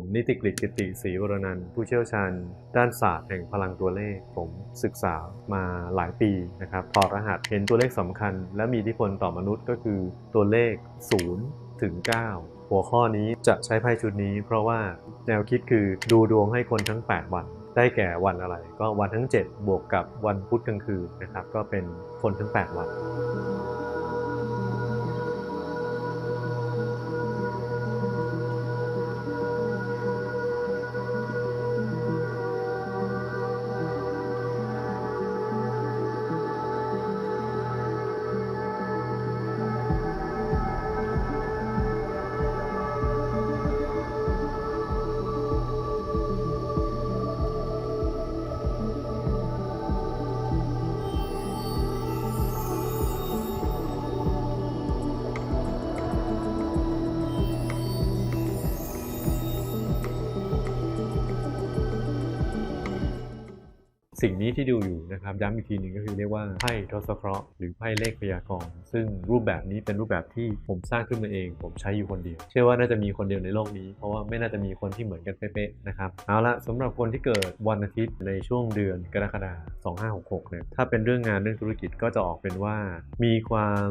ผมนิติกฤตกิติศรีวรนันท์ผู้เชี่ยวชาญ ด้านศาสตร์แห่งพลังตัวเลข ผมศึกษามาหลายปีนะครับถอดรหัสเห็นตัวเลขสำคัญ และมีอิทธิพลต่อมนุษย์ก็คือตัวเลข 0 ถึง 9 หัวข้อนี้จะใช้ไพ่ชุดนี้ เพราะว่าแนวคิดคือดูดวงให้คนทั้ง 8 วันได้แก่วันอะไร ก็วันทั้ง 7 บวกกับวันพุธกลางคืนนะครับ ก็เป็นคนทั้ง 8 วัน สิ่งนี้ที่ดูอยู่นะครับย้ำอีกทีหนึ่งก็คือเรียกว่าไพ่ทศเคราะห์หรือไพ่เลขพยากรณ์ซึ่งรูปแบบนี้เป็นรูปแบบที่ผมสร้างขึ้นมาเอง ผมใช้อยู่คนเดียว เชื่อว่าน่าจะมีคนเดียวในโลกนี้ เพราะว่าไม่น่าจะมีคนที่เหมือนกันเป๊ะๆนะครับเอาละสำหรับคนที่เกิดวันอาทิตย์ในช่วงเดือนกรกฎาคม2566เนี่ยถ้าเป็นเรื่องงานเรื่องธุรกิจก็จะออกเป็นว่า มีความ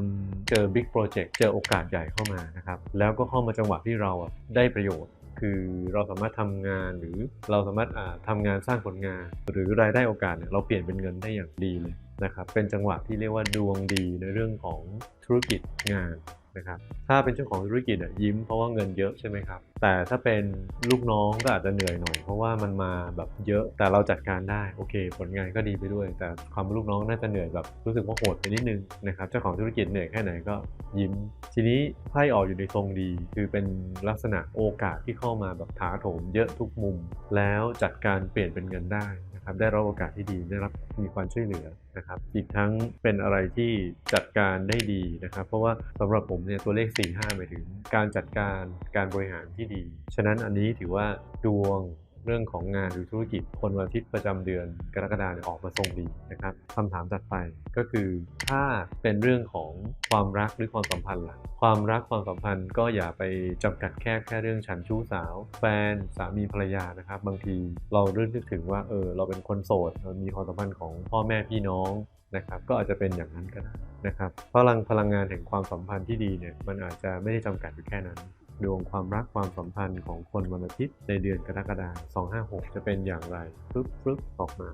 เจอบิ๊กโปรเจกต์เจอโอกาสใหญ่เข้ามานะครับแล้วก็เข้ามาจังหวะที่เราได้ประโยชน์ คือเราสามารถทำงานหรือเราสามารถทำทำงานสร้างผลงาน หรือรายได้โอกาสเนี่ยเราเปลี่ยนเป็นเงินได้อย่างดีเลยนะครับเป็นจังหวะที่เรียกว่าดวงดีในเรื่องของธุรกิจงาน นะครับถ้าเป็นเจ้าของธุรกิจอะยิ้มเพราะว่าเงินเยอะใช่ไหมครับแต่ถ้าเป็นลูกน้องก็อาจจะเหนื่อยหน่อยเพราะว่ามันมาแบบเยอะแต่เราจัดการได้โอเค ผลงานก็ดีไปด้วย แต่ความเป็นลูกน้องน่าจะเหนื่อยแบบรู้สึกว่าโหดไปนิดนึงนะครับเจ้าของธุรกิจเหนื่อยแค่ไหนก็ยิ้ม ทีนี้ไพ่ออกอยู่ในทรงดี คือเป็นลักษณะโอกาสที่เข้ามาแบบถาโถมเยอะทุกมุม แล้วจัดการเปลี่ยนเป็นเงินได้ นะครับได้รับโอกาสที่ดีได้รับมีความช่วยเหลือนะครับอีกทั้งเป็นอะไรที่จัดการได้ดีนะครับ เพราะว่าสำหรับผมเนี่ยตัวเลข 4 5หมายถึง การจัดการการบริหารที่ดี ฉะนั้นอันนี้ถือว่าดวง เรื่องของงานหรือธุรกิจคนวันอาทิตย์ประจำเดือนกรกฎาคมเนี่ยออกมาทรงดีนะครับคำถามถัดไปก็คือถ้าเป็นเรื่องของความรักหรือความสัมพันธ์ล่ะความรักความสัมพันธ์ก็อย่าไปจำกัดแค่แค่เรื่องฉันชู้สาว แฟนสามีภรรยานะครับบางทีเราเริ่มนึกถึงว่าเออเราเป็นคนโสดเรามีความสัมพันธ์ของพ่อแม่พี่น้องนะครับก็อาจจะเป็นอย่างนั้นก็ได้นะครับพลังพลังงานแห่งความสัมพันธ์ที่ดีเนี่ยมันอาจจะไม่ได้จำกัดอยู่แค่นั้น ดวงความรักความสัมพันธ์ของคนวันอาทิตย์ในเดือนกรกฎาคม256 จะเป็นอย่างไรฟึบฟึบออกมา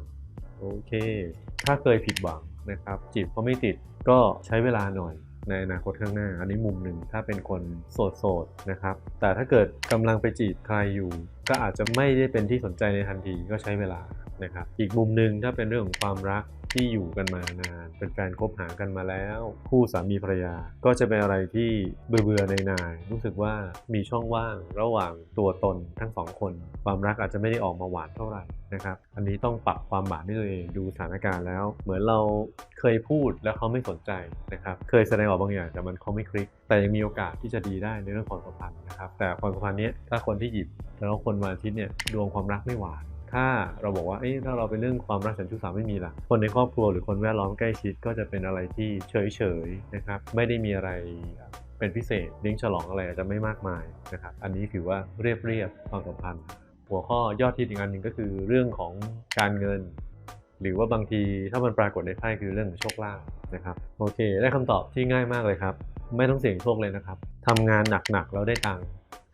โอเค ถ้าเคยผิดหวังนะครับ จีบเขาไม่ติดก็ใช้เวลาหน่อยในอนาคตข้างหน้า อันนี้มุมหนึ่งถ้าเป็นคนโสดๆนะครับ แต่ถ้าเกิดกำลังไปจีบใครอยู่ ก็อาจจะไม่ได้เป็นที่สนใจในทันทีก็ใช้เวลา นะครับอีกมุมหนึ่งถ้าเป็นเรื่องของความรักที่อยู่กันมานาน เป็นแฟนคบหากันมาแล้ว คู่สามีภรรยาก็จะเป็นอะไรที่เบื่อเบื่อในนายรู้สึกว่ามีช่องว่างระหว่างตัวตนทั้งสองคน ความรักอาจจะไม่ได้ออกมาหวานเท่าไหร่นะครับอันนี้ต้องปรับความหวานให้ตัวเองดูสถานการณ์แล้ว เหมือนเราเคยพูดแล้วเขาไม่สนใจนะครับเคยแสดงออกบางอย่างแต่มันเขาไม่คลิก แต่ยังมีโอกาสที่จะดีได้ในเรื่องความสัมพันธ์นะครับแต่ความสัมพันธ์นี้ถ้าคนที่หยิบแล้วคนวันอาทิตย์เนี่ยดวงความรักไม่หวาน ถ้าเราบอกว่าเอ้ยถ้าเราเป็นเรื่องความรักฉันชู้สาวไม่มีล่ะ คนในครอบครัวหรือคนแวดล้อมใกล้ชิดก็จะเป็นอะไรที่เฉยๆนะครับ ไม่ได้มีอะไรเป็นพิเศษเลี้ยงฉลองอะไรอาจจะไม่มากมายนะครับ อันนี้ถือว่าเรียบๆความสัมพันธ์ หัวข้อยอดที่อีกอันหนึ่งก็คือเรื่องของการเงิน หรือว่าบางทีถ้ามันปรากฏในไพ่คือเรื่องของโชคลาภนะครับโอเค ได้คำตอบที่ง่ายมากเลยครับ ไม่ต้องเสี่ยงโชคเลยนะครับทำงานหนักๆแล้วได้ตังค์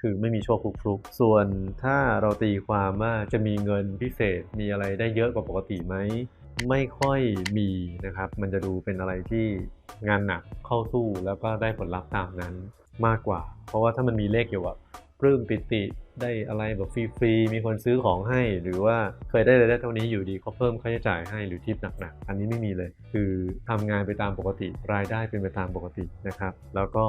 คือไม่มีโชคฟลุกๆส่วนถ้าเราตีความว่าจะมีเงินพิเศษมีอะไรได้เยอะกว่าปกติไหมไม่ค่อยมีนะครับ มันจะดูเป็นอะไรที่งานหนักเข้าสู้แล้วก็ได้ผลลัพธ์ตามนั้นมากกว่า เพราะว่าถ้ามันมีเลขอยู่อะปลื้มปิติได้อะไรแบบฟรีๆมีคนซื้อของให้ หรือว่าเคยได้รายได้เท่านี้อยู่ดีเขาเพิ่มค่าใช้จ่ายให้หรือทิปหนักๆ อันนี้ไม่มีเลย คือทำงานไปตามปกติ รายได้เป็นไปตามปกตินะครับ แล้วก็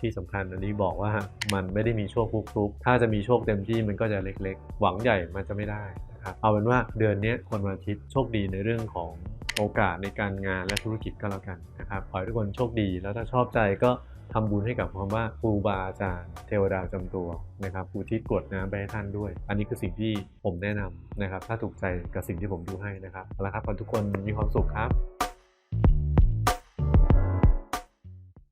ที่สำคัญอันนี้บอกว่ามันไม่ได้มีโชคฟลุกๆ ถ้าจะมีโชคเต็มที่มันก็จะเล็กๆ หวังใหญ่มันจะไม่ได้นะครับเอาเป็นว่าเดือนนี้คนวันอาทิตย์โชคดีในเรื่องของโอกาสในการงานและธุรกิจก็แล้วกันนะครับขอให้ทุกคนโชคดีแล้วถ้าชอบใจก็ทำบุญให้กับคำว่าครูบาอาจารย์เทวดาจำตัวนะครับอุทิศกรวดน้ำไปให้ท่านด้วย อันนี้คือสิ่งที่ผมแนะนำนะครับ ถ้าถูกใจกับสิ่งที่ผมดูให้นะครับเอาละครับขอทุกคนมีความสุขครับ